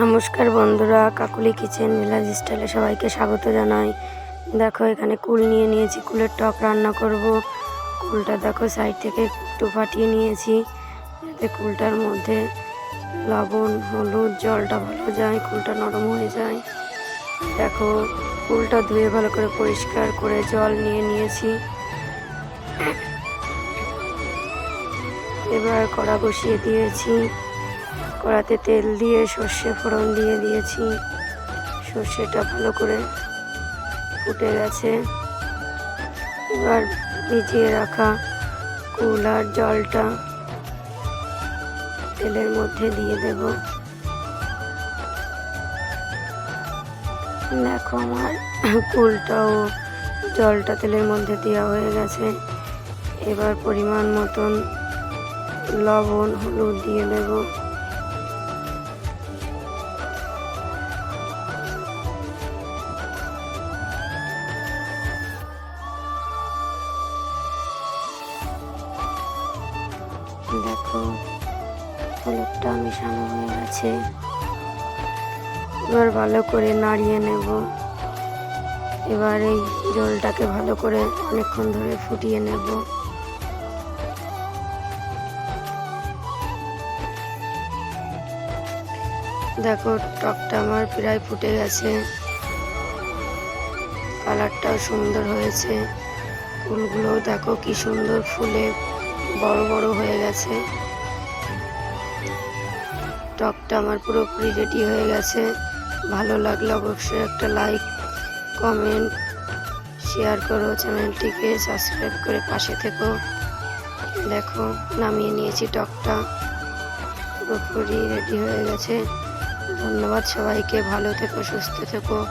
নমস্কার বন্ধুরা, কাকুলি কিচেন ভিলাজ স্টাইলে সবাইকে স্বাগত জানাই। দেখো, এখানে কুল নিয়ে নিয়েছি, কুলের টক রান্না করব। কুলটা দেখো, সাইড থেকে একটু ফাটিয়ে নিয়েছি। যাতে কুলটার মধ্যে লবণ, হলুদ, জলটা ভালো যায়, কুলটা নরম হয়ে যায়। দেখো, কুলটা ধুয়ে ভালো করে পরিষ্কার করে জল নিয়ে নিয়েছি। এবার কড়া বসিয়ে দিয়েছি। কড়াতে তেল দিয়ে, সর্ষে ফোড়ন দিয়ে দিয়েছি। সর্ষেটা ভালো করে ফুটে গেছে। এবার ভিজিয়ে রাখা কুলার জলটা তেলের মধ্যে দিয়ে দেব। দেখো আমার কুলটাও জলটা তেলের মধ্যে দেওয়া হয়ে গেছে। এবার পরিমাণ মতন লবণ, হলুদ দিয়ে দেবো। দেখো, হলুদটা মেশানো হয়ে গেছে। এবার ভালো করে নাড়িয়ে নেব। এবার এই জলটাকে ভালো করে অনেকক্ষণ ধরে ফুটিয়ে নেব। দেখো, টকটা আমার প্রায় ফুটে গেছে। কালারটাও সুন্দর হয়েছে। ফুলগুলোও দেখো কি সুন্দর ফুলে বড় বড় হয়ে গেছে। টকটা আমার পুরোপুরি রেডি হয়ে গেছে। ভালো লাগলে অবশ্যই একটা লাইক কমেন্ট শেয়ার করো চ্যানেলটিকে সাবস্ক্রাইব করে পাশে থেকো। দেখো, নামিয়ে নিয়েছি টকটা। পুরোপুরি রেডি হয়ে গেছে। ধন্যবাদ সবাইকে, ভালো থেকো, সুস্থ থেকো।